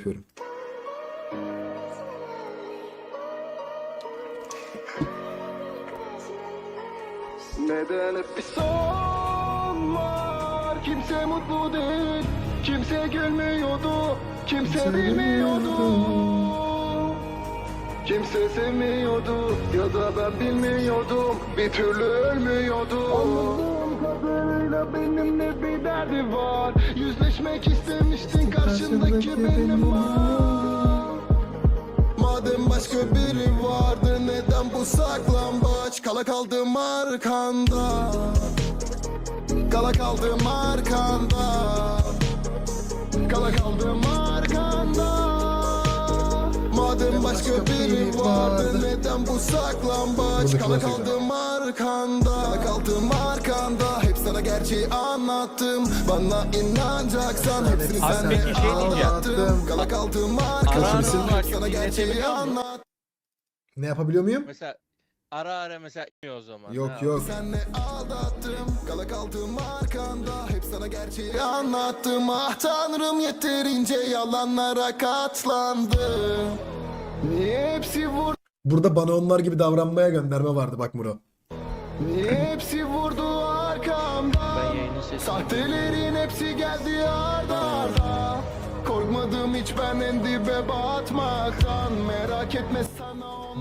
yapıyorum. Neden hep bir son var? Kimse mutlu değil Kimse gülmüyordu Kimse bilmiyordu. Kimse sevmiyordu Ya da ben bilmiyordum Bir türlü ölmüyordu Kadarıyla benimle bir derdi var? Yüzleşmek istemiştin Karşındaki benim Madem başka biri vardı neden bu saklambaç? Kala kaldım arkanda. Kala kaldım arkanda. Kala kaldım arkanda. Madem başka biri vardı neden bu saklambaç? Kala kaldım arkanda. Kala kaldım arkanda gerçeği anlattım Bana inanacaksan hepsini Abi sana peki şey diyeceğim. anlattım Kala kaldım Hep sana gerçeği musun? anlattım Ne yapabiliyor muyum? Mesela ara ara mesela inmiyor o zaman. Yok Ha, yok. Senle aldattım Kala kaldım arkanda Hep sana gerçeği anlattım Ah tanrım yeterince yalanlara katlandım Niye hepsi vurdu Burada bana onlar gibi davranmaya gönderme vardı bak Muro. Niye hepsi vurdu Sahtelerin hepsi geldi arda arda. Korkmadım hiç ben en dibe batmaktan. Merak etme sana